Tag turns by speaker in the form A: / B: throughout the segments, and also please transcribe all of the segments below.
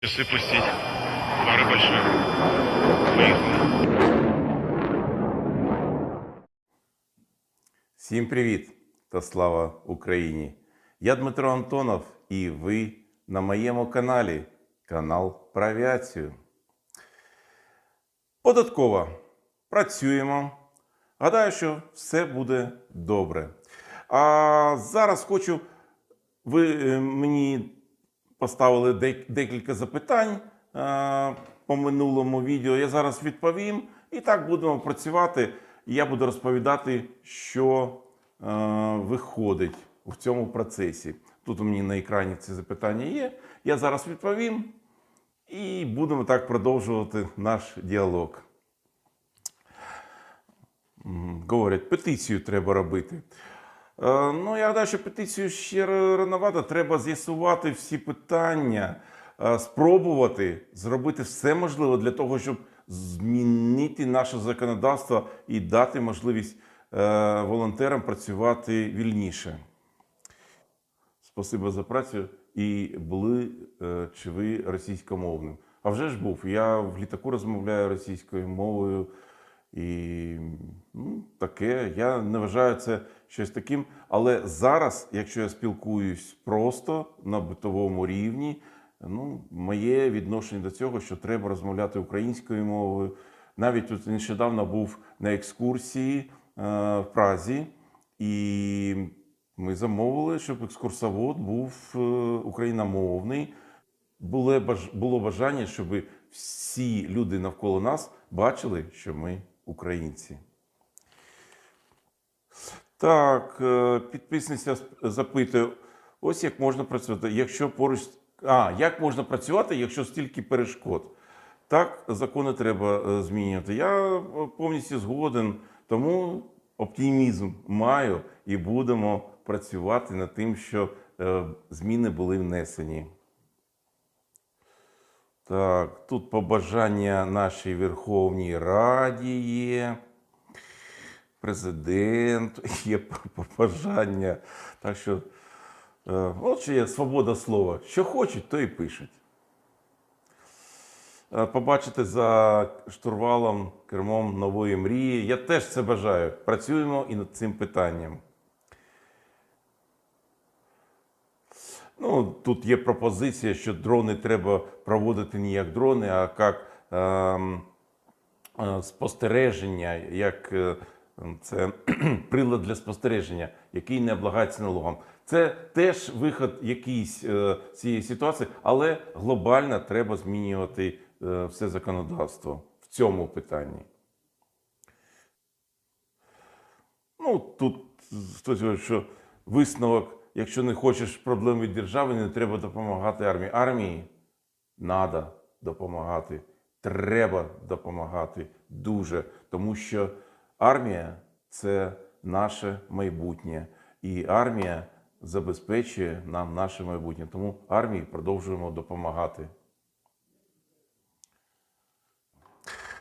A: Часы пустить. Пара большая. Поехали.
B: Всім привіт та слава Україні! Я Дмитро Антонов і ви на моєму каналі Канал про авіацію. Податково працюємо. Гадаю, що все буде добре. А зараз хочу. Ви е, мені поставили декілька запитань е, по минулому відео. Я зараз відповім. І так будемо працювати. Я буду розповідати, що е, виходить в цьому процесі. Тут у мене на екрані ці запитання є. Я зараз відповім і будемо так продовжувати наш діалог. Говорять, петицію треба робити. Е, Ну, я гадаю, що петицію ще рановато. Треба з'ясувати всі питання, е, спробувати зробити все можливе для того, щоб змінити наше законодавство і дати можливість е, волонтерам працювати вільніше. Спасибо за працю. І були чи ви російськомовним? А вже ж був. Я в літаку розмовляю російською мовою. І ну, таке. Я не вважаю це щось таким. Але зараз, якщо я спілкуюсь просто на битовому рівні, ну, моє відношення до цього, що треба розмовляти українською мовою. Навіть тут нещодавно був на екскурсії е, в Празі, і ми замовили, щоб екскурсовод був е, україномовний. Було, баж- було бажання, щоб всі люди навколо нас бачили, що ми українці. Так, е, підписниця запитує: ось як можна працювати, якщо поруч. А, як можна працювати, якщо стільки перешкод? Так, закони треба е, змінювати. Я е, повністю згоден, тому оптимізм маю і будемо працювати над тим, що зміни були внесені. Так, тут побажання нашій Верховній Раді є. Президент, є побажання. Так що, е, от ще є свобода слова. Що хочуть, то і пишуть. Е, Побачити за штурвалом кермом нової мрії. Я теж це бажаю. Працюємо і над цим питанням. Ну, тут є пропозиція, що дрони треба проводити не як дрони, а як ем, е, спостереження, як е, це прилад для спостереження, який не облагається налогом. Це теж виход якийсь е, цієї ситуації, але глобально треба змінювати е, все законодавство в цьому питанні. Ну, тут хтось говорить, що висновок, якщо не хочеш проблем від держави, не треба допомагати армії. Армії треба допомагати. Треба допомагати дуже, тому що армія це наше майбутнє, і армія забезпечує нам наше майбутнє. Тому армії продовжуємо допомагати.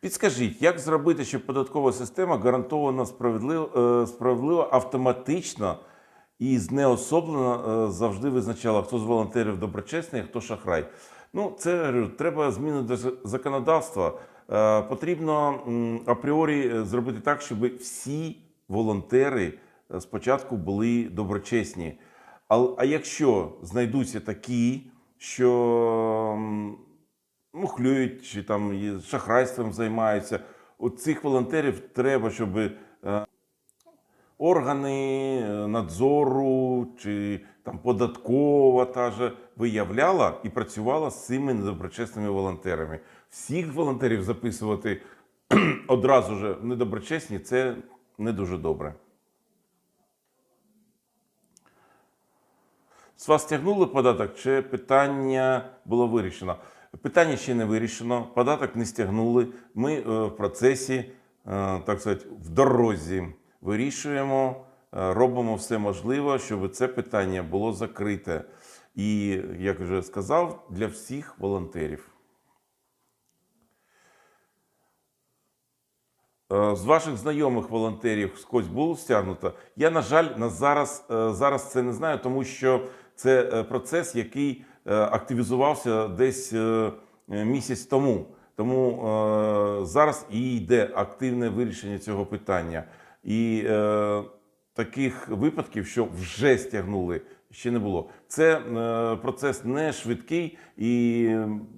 B: Підскажіть, як зробити, щоб податкова система гарантовано справедливо, справедливо автоматично і знеособлено е, завжди визначала, хто з волонтерів доброчесний, хто шахрай? Ну, це треба зміни до законодавства. Е, Потрібно апріорі е, зробити так, щоб всі волонтери е, спочатку були доброчесні. А, якщо знайдуться такі, що м, мухлюють чи там шахрайством займаються. У цих волонтерів треба, щоб органи надзору чи там податкова та же виявляла і працювала з цими недоброчесними волонтерами. Всіх волонтерів записувати одразу ж недоброчесні це не дуже добре. З вас стягнули податок, чи питання було вирішено? Питання ще не вирішено, податок не стягнули. Ми е, в процесі, е, так сказати, в дорозі вирішуємо, е, робимо все можливе, щоб це питання було закрите. І, як вже сказав, для всіх волонтерів. З ваших знайомих волонтерів скось було стягнуто. Я, на жаль, на зараз, е, зараз це не знаю, тому що це е, процес, який е, активізувався десь е, е, місяць тому. Тому е, зараз і йде активне вирішення цього питання. І е, таких випадків, що вже стягнули, ще не було. Це е, процес не швидкий, і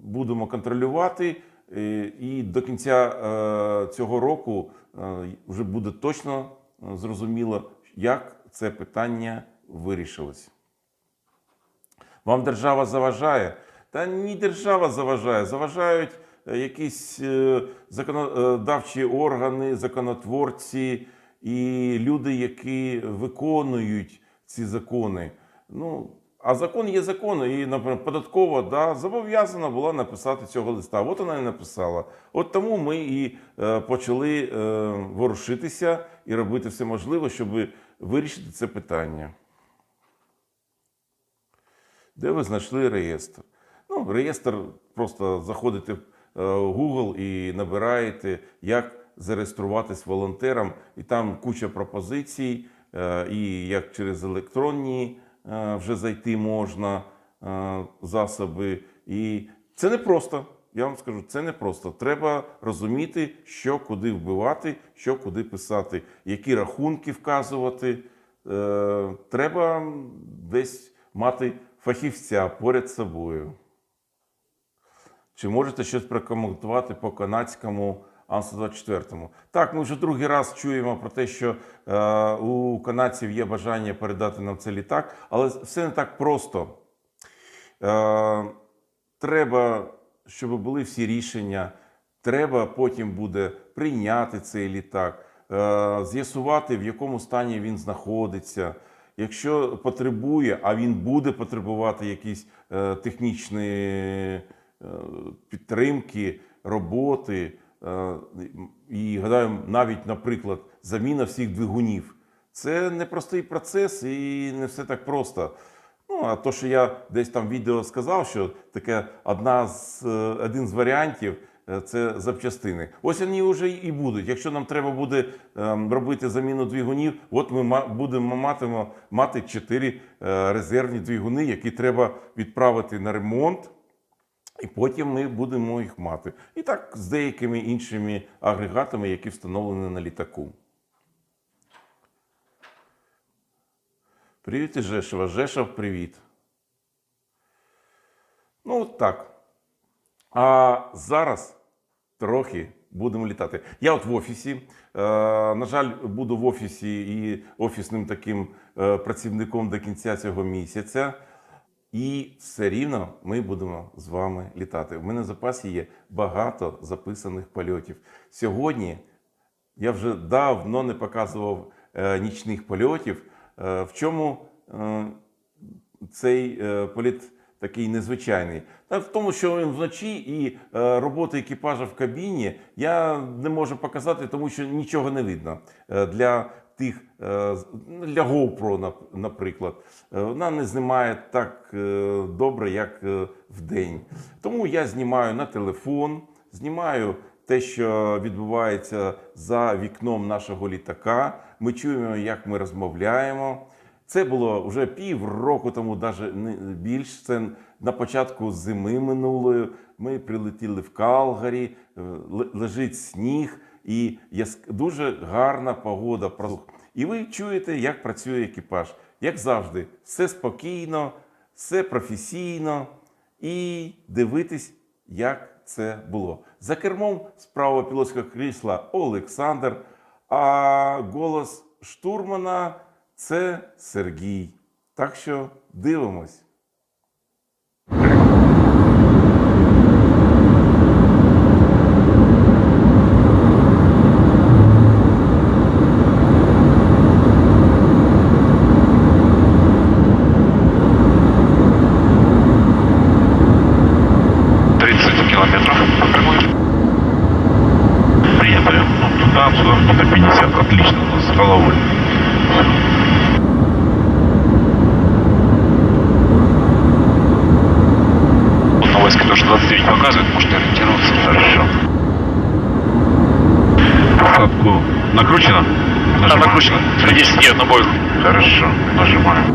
B: будемо контролювати. Е, І до кінця е, цього року е, вже буде точно зрозуміло, як це питання вирішилось. Вам держава заважає? Та ні, держава заважає. Заважають якісь законодавчі органи, законотворці і люди, які виконують ці закони. Ну, а закон є закон, і, податкова да, зобов'язана була написати цього листа. От вона і написала. От тому ми і е, почали е, ворушитися і робити все можливе, щоб вирішити це питання. Де ви знайшли реєстр? Ну, реєстр просто заходите в е, Google і набираєте, як зареєструватись волонтером, і там куча пропозицій, е, і як через електронні вже зайти можна е, засоби. І це не просто. Я вам скажу, це не просто. Треба розуміти, що куди вбивати, що куди писати, які рахунки вказувати. Е, треба десь мати фахівця поряд з собою. Чи можете щось прокоментувати по канадському Ан-124? Так, ми вже другий раз чуємо про те, що е, у канадців є бажання передати нам цей літак, але все не так просто. Е, треба, щоб були всі рішення. Треба потім буде прийняти цей літак, е, з'ясувати, в якому стані він знаходиться. Якщо потребує, а він буде потребувати якісь е, технічні е, підтримки, роботи. Е, І гадаю, навіть, наприклад, заміна всіх двигунів. Це непростий процес і не все так просто. Ну, а то, що я десь там відео сказав, що таке одна з, е, один з варіантів е, це запчастини. Ось вони вже і будуть. Якщо нам треба буде ем, робити заміну двигунів, от ми будемо матимо, мати чотири резервні двигуни, які треба відправити на ремонт. І потім ми будемо їх мати. І так з деякими іншими агрегатами, які встановлені на літаку. Привіт із Жешева. Жешев, привіт. Ну, от так. А зараз трохи будемо літати. Я от в офісі. Е, на жаль, буду в офісі і офісним таким е, працівником до кінця цього місяця. І все рівно ми будемо з вами літати. У мене в запасі є багато записаних польотів. Сьогодні я вже давно не показував е, нічних польотів. Е, в чому е, цей е, політ такий незвичайний? Та в тому, що він вночі і е, робота екіпажа в кабіні я не можу показати, тому що нічого не видно. Е, для тих е, для GoPro, наприклад, Е, вона не знімає так е, добре, як е, вдень. Тому я знімаю на телефон, знімаю те, що відбувається за вікном нашого літака. Ми чуємо, як ми розмовляємо. Це було вже півроку тому, навіть не більш. Це на початку зими минулої. Ми прилетіли в Калгарі, лежить сніг і дуже гарна погода. І ви чуєте, як працює екіпаж. Як завжди, все спокійно, все професійно і дивитись, як це було. За кермом справа пілотського крісла Олександр, а голос штурмана це Сергій. Так що дивимось.
A: Накручено? Да, накручено. 10 нет, на бой. Хорошо, нажимаем.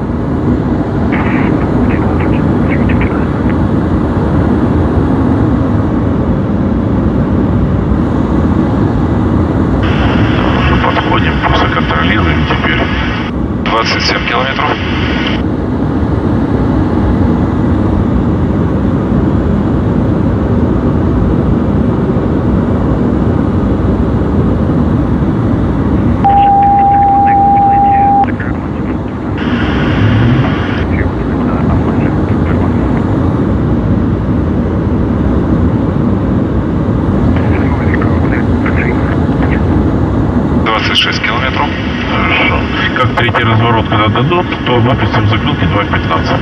A: Дадут, то выпустим закрылки 2.15.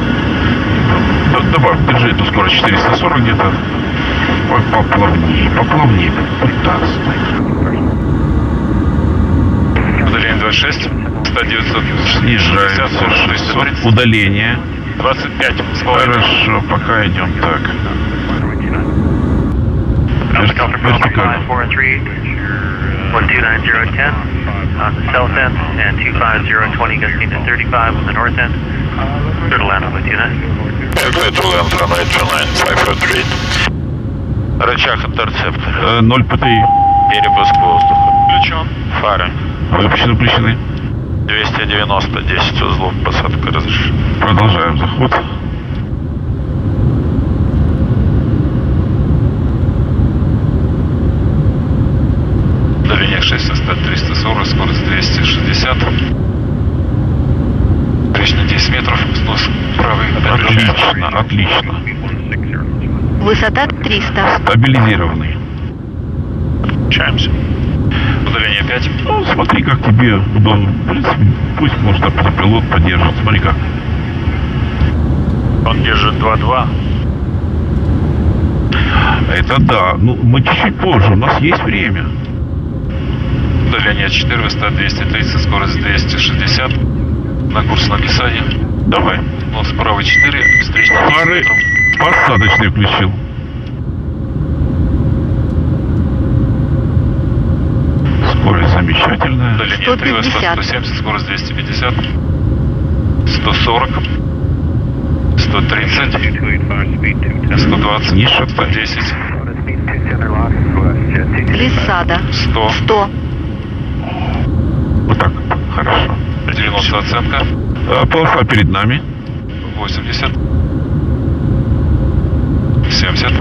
A: Д- Добавь, держи эту скорость 440 где-то. По- Поплавнее, поплавнее. Пытаться.
C: Удаление 26, 100 900,
A: Снижается
C: 46,
A: 600. Удаление.
C: 25, с половиной.
A: Хорошо, пока идем так. Верти- Вертикально.
D: 129010 on the south end and 25020 gusting to 35 on the north end. Clear to land with United.
C: Clear to land, runway 29, 543. Рычаг интерцептор.
A: Э, 0 ПТИ.
C: Перепуск воздуха. Включен. Фары.
A: Выпущены, включены.
C: 290, 10 узлов, посадка разрешена.
A: Продолжаем заход.
E: 300.
A: Стабилизированный.
C: Включаемся. Удаление 5.
A: Ну, смотри, как тебе удобно. В принципе, пусть может автопилот поддержит. Смотри как.
C: Он держит 2-2.
A: Это да. Ну, мы чуть-чуть позже. У нас есть время.
C: Удаление 4, высота 230, скорость 260. На курс написания.
A: Давай.
C: Нос правый 4, встречный 10
A: Фары
C: метров.
A: посадочный включил. Скорость замечательная.
C: Удаление 3, высота
E: 150.
C: 170, скорость 250. 140. 130. 120.
A: Не шатай.
C: 110.
E: Глиссада.
C: 100.
E: 100.
A: Вот так. Хорошо.
C: Определена оценка.
A: А, полоса перед нами.
C: 80. 70.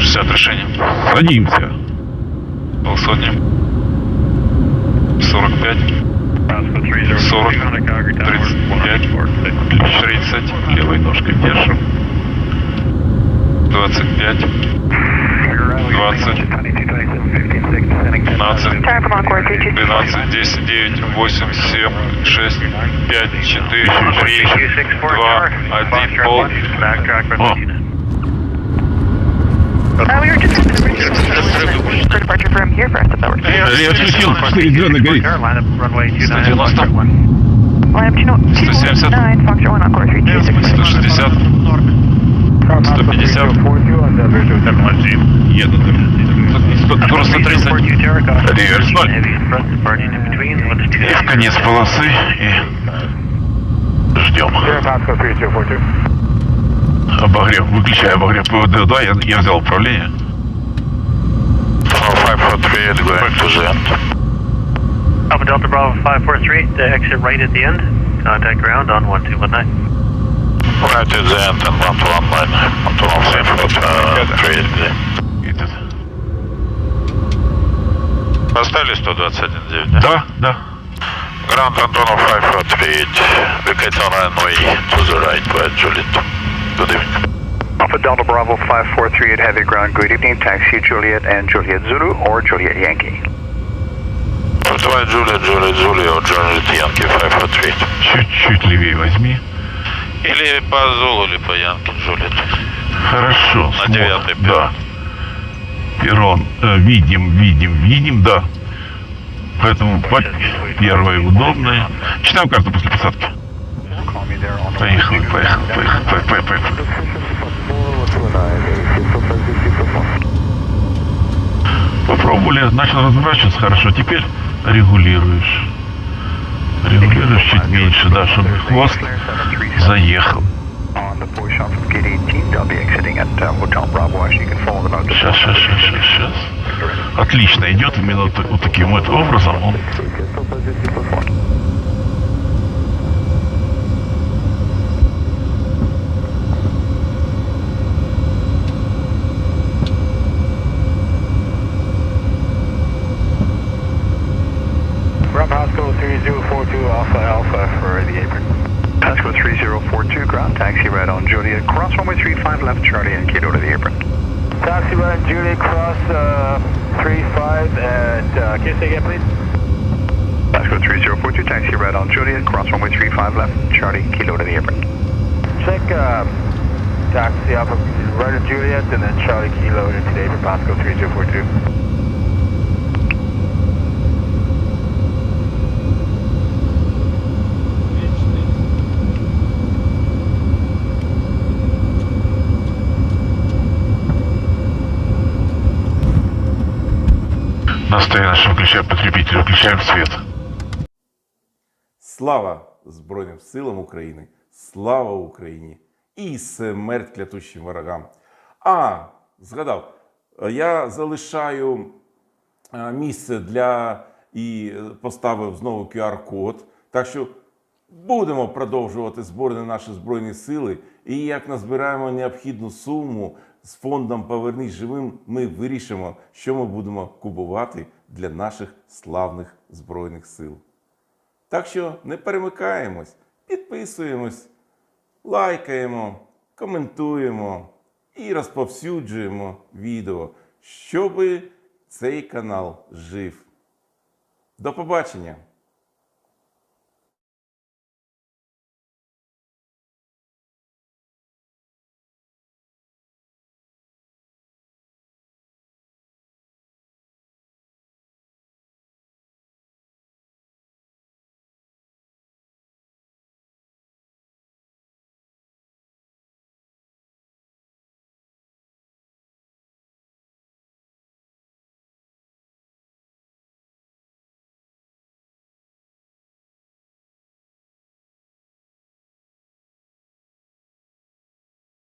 C: 60 решение.
A: Садимся.
C: Полсотни. 45. 40. 35. 30.
A: Левой ножкой держим.
C: 25. 20. 15.
E: Time for Encore 322.
C: 12, 10, 9, 8, 7, 6, 5, 4, 3, 2, 1, пол.
A: Я отключил. Передрённо горит.
C: 190. 170. 150. 150.
A: Еду.
C: Просто 30. Реверс 0. И в конец полосы. И... Ждем. Обогрев. Выключай обогрев ПВД. Да, я, я взял управление.
D: Alpha Delta Bravo 543, to exit right at the end. Contact ground on 1219.
C: Right to the end and one to one line. One to one line for three.
A: Этот.
C: Поставили 121.9, да?
A: Да, да.
C: Ground Antonov 543, vacates on runway to the right by Juliet.
F: Delta Bravo 543 at heavy ground. Good evening. Taxi Juliet and Juliet Zulu or Juliet Yankee.
C: Давай Juliet, Juliet, Julio, Juliet Yankee 543.
A: Чуть-чуть левее возьми.
C: Или по Зулу, или по Янке, Juliet.
A: Хорошо.
C: На девятый
A: Да. Перрон. Э, видим, видим, видим, да. Поэтому по- первое удобное. Читаем карту после посадки. Поехали, поехали, поехали, поехали, поехали. Попробовали, начал разворачиваться хорошо, теперь регулируешь. Регулируешь чуть меньше, да, чтобы хвост заехал. Сейчас, сейчас, сейчас, сейчас. Отлично идет именно вот таким вот образом он
F: Juliet, cross runway 35 left Charlie and Kilo to the apron.
G: Taxi run Juliet, cross uh, 35 and uh, get you again please?
F: Taxi 3042, taxi run on Juliet, cross runway 35 left Charlie, Kilo to the apron.
G: Check uh, taxi Alpha Red Juliet and then Charlie Kilo to the apron, Pasco 3042.
A: Ключе выключаем свет.
B: Слава Збройним силам України! Слава Україні! І смерть клятущим ворогам! А, згадав, я залишаю е, місце для і поставив знову QR-код. Так що будемо продовжувати збори на наші збройні сили. І як назбираємо необхідну суму з фондом Повернись живим, ми вирішимо, що ми будемо купувати для наших славних збройних сил. Так що не перемикаємось, підписуємось, лайкаємо, коментуємо і розповсюджуємо відео, щоб цей канал жив. До побачення!